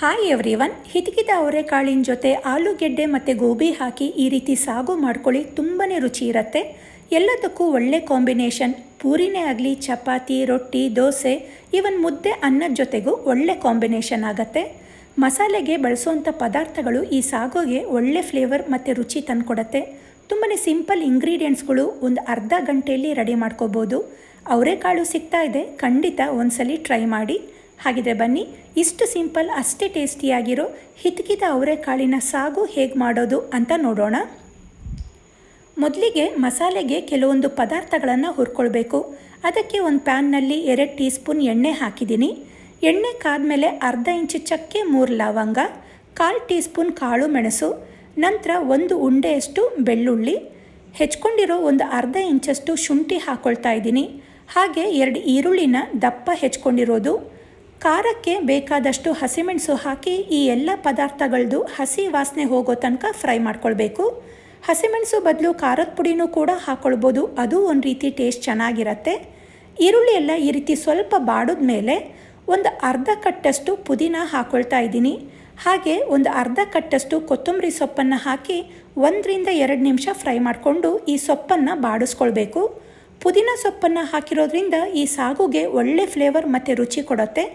Hi everyone ಹಿತಕಿದ ಅವರೆಕಾಳಿನ ಜೊತೆ ಆಲೂಗೆಡ್ಡೆ ಮತ್ತು ಗೋಬಿ ಹಾಕಿ ಈ ರೀತಿ ಸಾಗು ಮಾಡ್ಕೊಳ್ಳಿ. ತುಂಬಾ ರುಚಿ ಇರುತ್ತೆ. ಎಲ್ಲದಕ್ಕೂ ಒಳ್ಳೆ ಕಾಂಬಿನೇಷನ್ ಪೂರಿನೇ ಆಗಲಿ, ಚಪಾತಿ, ರೊಟ್ಟಿ, ದೋಸೆ ಇವನ್ ಮುದ್ದೆ ಅನ್ನದ ಜೊತೆಗೂ ಒಳ್ಳೆ ಕಾಂಬಿನೇಷನ್ ಆಗುತ್ತೆ. ಮಸಾಲೆಗೆ ಬಳಸುವಂಥ ಪದಾರ್ಥಗಳು ಈ ಸಾಗೋಗೆ ಒಳ್ಳೆ ಫ್ಲೇವರ್ ಮತ್ತು ರುಚಿ ತಂದುಕೊಡತ್ತೆ. ತುಂಬಾ ಸಿಂಪಲ್ ಇಂಗ್ರೀಡಿಯೆಂಟ್ಸ್ಗಳು ಒಂದು ಅರ್ಧ ಗಂಟೆಯಲ್ಲಿ ರೆಡಿ ಮಾಡ್ಕೋಬೋದು. ಅವರೆಕಾಳು ಸಿಗ್ತಾ ಇದೆ. ಖಂಡಿತ ಒಂದ್ಸಲಿ ಟ್ರೈ ಮಾಡಿ. ಹಾಗಿದ್ರೆ ಬನ್ನಿ, ಇಷ್ಟು ಸಿಂಪಲ್, ಅಷ್ಟೇ ಟೇಸ್ಟಿಯಾಗಿರೋ ಹಿತ್ಕಿದ ಅವರೆಕಾಳಿನ ಸಾಗು ಹೇಗೆ ಮಾಡೋದು ಅಂತ ನೋಡೋಣ. ಮೊದಲಿಗೆ ಮಸಾಲೆಗೆ ಕೆಲವೊಂದು ಪದಾರ್ಥಗಳನ್ನು ಹುರ್ಕೊಳ್ಬೇಕು. ಅದಕ್ಕೆ ಒಂದು ಪ್ಯಾನ್ನಲ್ಲಿ ಎರಡು ಟೀ ಸ್ಪೂನ್ ಎಣ್ಣೆ ಹಾಕಿದ್ದೀನಿ. ಎಣ್ಣೆ ಕಾದ್ಮೇಲೆ ಅರ್ಧ ಇಂಚು ಚಕ್ಕೆ ಮೂರು ಲವಂಗ, ಕಾಲು ಟೀ ಸ್ಪೂನ್ ಕಾಳು ಮೆಣಸು, ನಂತರ ಒಂದು ಉಂಡೆಯಷ್ಟು ಬೆಳ್ಳುಳ್ಳಿ, ಹೆಚ್ಕೊಂಡಿರೋ ಒಂದು ಅರ್ಧ ಇಂಚಷ್ಟು ಶುಂಠಿ ಹಾಕ್ಕೊಳ್ತಾ ಇದ್ದೀನಿ. ಹಾಗೆ ಎರಡು ಈರುಳ್ಳಿನ ದಪ್ಪ ಹೆಚ್ಕೊಂಡಿರೋದು ಖಾರಕ್ಕೆ ಬೇಕಾದಷ್ಟು ಹಸಿಮೆಣಸು ಹಾಕಿ ಈ ಎಲ್ಲ ಪದಾರ್ಥಗಳದ್ದು ಹಸಿ ವಾಸನೆ ಹೋಗೋ ತನಕ ಫ್ರೈ ಮಾಡ್ಕೊಳ್ಬೇಕು. ಹಸಿಮೆಣಸು ಬದಲು ಖಾರದ ಪುಡಿನೂ ಕೂಡ ಹಾಕ್ಕೊಳ್ಬೋದು ಅದು ಒಂದು ರೀತಿ ಟೇಸ್ಟ್ ಚೆನ್ನಾಗಿರತ್ತೆ. ಈರುಳ್ಳಿ ಎಲ್ಲ ಈ ರೀತಿ ಸ್ವಲ್ಪ ಬಾಡಿದ ಮೇಲೆ ಒಂದು ಅರ್ಧ ಕಟ್ಟಷ್ಟು ಪುದೀನ ಹಾಕ್ಕೊಳ್ತಾ ಇದ್ದೀನಿ. ಹಾಗೆ ಒಂದು ಅರ್ಧ ಕಟ್ಟಷ್ಟು ಕೊತ್ತಂಬರಿ ಸೊಪ್ಪನ್ನು ಹಾಕಿ ಒಂದರಿಂದ ಎರಡು ನಿಮಿಷ ಫ್ರೈ ಮಾಡಿಕೊಂಡು ಈ ಸೊಪ್ಪನ್ನು ಬಾಡಿಸ್ಕೊಳ್ಬೇಕು. ಪುದೀನ ಸೊಪ್ಪನ್ನು ಹಾಕಿರೋದ್ರಿಂದ ಈ ಸಾಗುಗೆ ಒಳ್ಳೆ ಫ್ಲೇವರ್ ಮತ್ತು ರುಚಿ ಕೊಡುತ್ತೆ.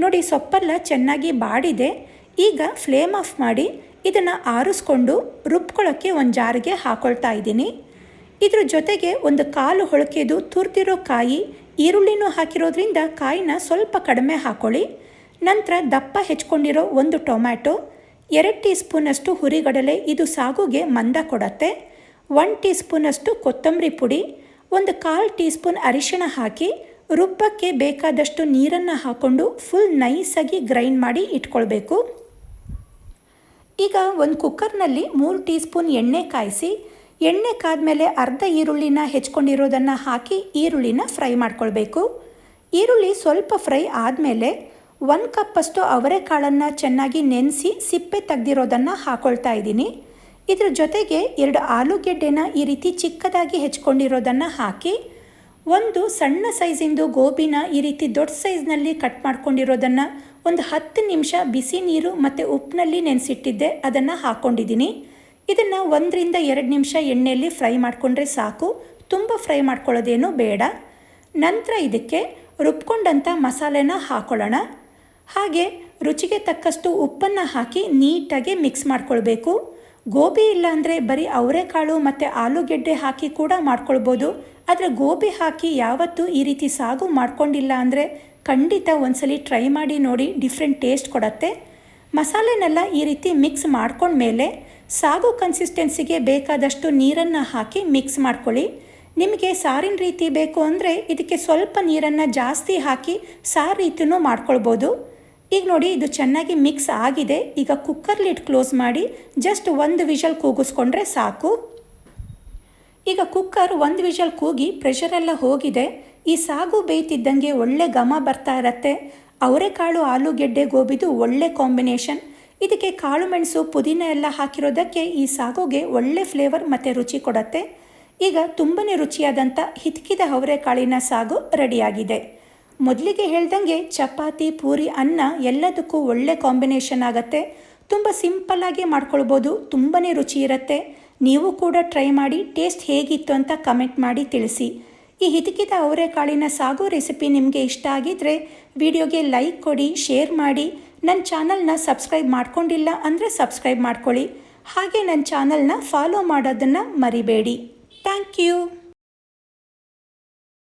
ನೋಡಿ ಸೊಪ್ಪೆಲ್ಲ ಚೆನ್ನಾಗಿ ಬಾಡಿದೆ. ಈಗ ಫ್ಲೇಮ್ ಆಫ್ ಮಾಡಿ ಇದನ್ನು ಆರಿಸ್ಕೊಂಡು ರುಬ್ಕೊಳ್ಳೋಕ್ಕೆ ಒಂದು ಜಾರಿಗೆ ಹಾಕೊಳ್ತಾ ಇದ್ದೀನಿ. ಇದ್ರ ಜೊತೆಗೆ ಒಂದು ಕಾಲು ಹೊಳಕೆದು ತುರ್ತಿರೋ ಕಾಯಿ, ಈರುಳ್ಳಿನೂ ಹಾಕಿರೋದ್ರಿಂದ ಕಾಯಿನ ಸ್ವಲ್ಪ ಕಡಿಮೆ ಹಾಕೊಳ್ಳಿ. ನಂತರ ದಪ್ಪ ಹೆಚ್ಕೊಂಡಿರೋ ಒಂದು ಟೊಮ್ಯಾಟೊ, ಎರಡು ಟೀ ಸ್ಪೂನಷ್ಟು ಹುರಿಗಡಲೆ, ಇದು ಸಾಗುಗೆ ಮಂದ ಕೊಡತ್ತೆ. ಒನ್ ಟೀ ಸ್ಪೂನಷ್ಟು ಕೊತ್ತಂಬರಿ ಪುಡಿ ಒಂದು ಕಾಲು ಟೀ ಸ್ಪೂನ್ ಅರಿಶಿಣ ಹಾಕಿ ರುಬ್ಬಕ್ಕೆ ಬೇಕಾದಷ್ಟು ನೀರನ್ನು ಹಾಕ್ಕೊಂಡು ಫುಲ್ ನೈಸಾಗಿ ಗ್ರೈಂಡ್ ಮಾಡಿ ಇಟ್ಕೊಳ್ಬೇಕು. ಈಗ ಒಂದು ಕುಕ್ಕರ್ನಲ್ಲಿ ಮೂರು ಟೀ ಸ್ಪೂನ್ ಎಣ್ಣೆ ಕಾಯಿಸಿ, ಎಣ್ಣೆ ಕಾದ್ಮೇಲೆ ಅರ್ಧ ಈರುಳ್ಳಿನ ಹೆಚ್ಕೊಂಡಿರೋದನ್ನು ಹಾಕಿ ಈರುಳ್ಳಿನ ಫ್ರೈ ಮಾಡ್ಕೊಳ್ಬೇಕು. ಈರುಳ್ಳಿ ಸ್ವಲ್ಪ ಫ್ರೈ ಆದಮೇಲೆ ಒಂದು ಕಪ್ಪಷ್ಟು ಅವರೆಕಾಳನ್ನು ಚೆನ್ನಾಗಿ ನೆನೆಸಿ ಸಿಪ್ಪೆ ತೆಗ್ದಿರೋದನ್ನು ಹಾಕ್ಕೊಳ್ತಾ ಇದ್ದೀನಿ. ಇದ್ರ ಜೊತೆಗೆ ಎರಡು ಆಲೂಗೆಡ್ಡೆನ ಈ ರೀತಿ ಚಿಕ್ಕದಾಗಿ ಹೆಚ್ಕೊಂಡಿರೋದನ್ನು ಹಾಕಿ, ಒಂದು ಸಣ್ಣ ಸೈಜಿಂದು ಗೋಬಿನ ಈ ರೀತಿ ದೊಡ್ಡ ಸೈಜ್ನಲ್ಲಿ ಕಟ್ ಮಾಡ್ಕೊಂಡಿರೋದನ್ನು ಒಂದು ಹತ್ತು ನಿಮಿಷ ಬಿಸಿ ನೀರು ಮತ್ತು ಉಪ್ಪಿನಲ್ಲಿ ನೆನೆಸಿಟ್ಟಿದ್ದೆ, ಅದನ್ನು ಹಾಕ್ಕೊಂಡಿದ್ದೀನಿ ಇದನ್ನು ಒಂದರಿಂದ ಎರಡು ನಿಮಿಷ ಎಣ್ಣೆಯಲ್ಲಿ ಫ್ರೈ ಮಾಡಿಕೊಂಡ್ರೆ ಸಾಕು. ತುಂಬ ಫ್ರೈ ಮಾಡ್ಕೊಳ್ಳೋದೇನು ಬೇಡ. ನಂತರ ಇದಕ್ಕೆ ರುಬ್ಕೊಂಡಂಥ ಮಸಾಲೆನ ಹಾಕೊಳ್ಳೋಣ. ಹಾಗೆ ರುಚಿಗೆ ತಕ್ಕಷ್ಟು ಉಪ್ಪನ್ನು ಹಾಕಿ ನೀಟಾಗಿ ಮಿಕ್ಸ್ ಮಾಡ್ಕೊಳ್ಬೇಕು. ಗೋಬಿ ಇಲ್ಲ ಅಂದರೆ ಬರೀ ಅವರೆಕಾಳು ಮತ್ತು ಆಲೂಗೆಡ್ಡೆ ಹಾಕಿ ಕೂಡ ಮಾಡ್ಕೊಳ್ಬೋದು. ಆದರೆ ಗೋಬಿ ಹಾಕಿ ಯಾವತ್ತೂ ಈ ರೀತಿ ಸಾಗು ಮಾಡ್ಕೊಂಡಿಲ್ಲ ಅಂದರೆ ಖಂಡಿತ ಒಂದ್ಸಲಿ ಟ್ರೈ ಮಾಡಿ ನೋಡಿ ಡಿಫ್ರೆಂಟ್ ಟೇಸ್ಟ್ ಕೊಡತ್ತೆ. ಮಸಾಲೆನೆಲ್ಲ ಈ ರೀತಿ ಮಿಕ್ಸ್ ಮಾಡ್ಕೊಂಡ್ಮೇಲೆ ಸಾಗು ಕನ್ಸಿಸ್ಟೆನ್ಸಿಗೆ ಬೇಕಾದಷ್ಟು ನೀರನ್ನು ಹಾಕಿ ಮಿಕ್ಸ್ ಮಾಡ್ಕೊಳ್ಳಿ. ನಿಮಗೆ ಸಾರಿನ ರೀತಿ ಬೇಕು ಅಂದರೆ ಇದಕ್ಕೆ ಸ್ವಲ್ಪ ನೀರನ್ನು ಜಾಸ್ತಿ ಹಾಕಿ ಸಾರು ರೀತಿಯೂ ಮಾಡ್ಕೊಳ್ಬೋದು. ಈಗ ನೋಡಿ ಇದು ಚೆನ್ನಾಗಿ ಮಿಕ್ಸ್ ಆಗಿದೆ. ಈಗ ಕುಕ್ಕರ್ ಲಿಡ್ ಕ್ಲೋಸ್ ಮಾಡಿ ಜಸ್ಟ್ ಒಂದು ವಿಷಲ್ ಕೂಗಿಸ್ಕೊಂಡ್ರೆ ಸಾಕು. ಈಗ ಕುಕ್ಕರ್ ಒಂದು ವಿಷಲ್ ಕೂಗಿ ಪ್ರೆಷರೆಲ್ಲ ಹೋಗಿದೆ. ಈ ಸಾಗು ಬೇಯ್ತಿದ್ದಂಗೆ ಒಳ್ಳೆ ಘಮ ಬರ್ತಾ ಇರತ್ತೆ. ಅವರೆಕಾಳು ಆಲೂಗೆಡ್ಡೆ ಗೋಬಿದು ಒಳ್ಳೆ ಕಾಂಬಿನೇಷನ್ ಇದಕ್ಕೆ ಕಾಳು ಮೆಣಸು, ಪುದೀನ ಎಲ್ಲ ಹಾಕಿರೋದಕ್ಕೆ ಈ ಸಾಗುಗೆ ಒಳ್ಳೆ ಫ್ಲೇವರ್ ಮತ್ತು ರುಚಿ ಕೊಡತ್ತೆ. ಈಗ ತುಂಬಾ ರುಚಿಯಾದಂಥ ಹಿತ್ಕಿದ ಅವರೆಕಾಳಿನ ಸಾಗು ರೆಡಿಯಾಗಿದೆ ಮೊದಲಿಗೆ ಹೇಳ್ದಂಗೆ ಚಪಾತಿ, ಪೂರಿ, ಅನ್ನ ಎಲ್ಲದಕ್ಕೂ ಒಳ್ಳೆ ಕಾಂಬಿನೇಷನ್ ಆಗುತ್ತೆ. ತುಂಬ ಸಿಂಪಲ್ಲಾಗಿ ಮಾಡ್ಕೊಳ್ಬೋದು ತುಂಬಾ ರುಚಿ ಇರುತ್ತೆ. ನೀವು ಕೂಡ ಟ್ರೈ ಮಾಡಿ ಟೇಸ್ಟ್ ಹೇಗಿತ್ತು ಅಂತ ಕಮೆಂಟ್ ಮಾಡಿ ತಿಳಿಸಿ. ಈ ಹಿತಕಿದ ಅವರೆಕಾಳಿನ ಸಾಗು ರೆಸಿಪಿ ನಿಮಗೆ ಇಷ್ಟ ಆಗಿದ್ದರೆ ವಿಡಿಯೋಗೆ ಲೈಕ್ ಕೊಡಿ ಶೇರ್ ಮಾಡಿ. ನನ್ನ ಚಾನಲ್ನ ಸಬ್ಸ್ಕ್ರೈಬ್ ಮಾಡ್ಕೊಂಡಿಲ್ಲ ಅಂದರೆ ಸಬ್ಸ್ಕ್ರೈಬ್ ಮಾಡ್ಕೊಳ್ಳಿ. ಹಾಗೆ ನನ್ನ ಚಾನಲ್ನ ಫಾಲೋ ಮಾಡೋದನ್ನು ಮರಿಬೇಡಿ. Thank you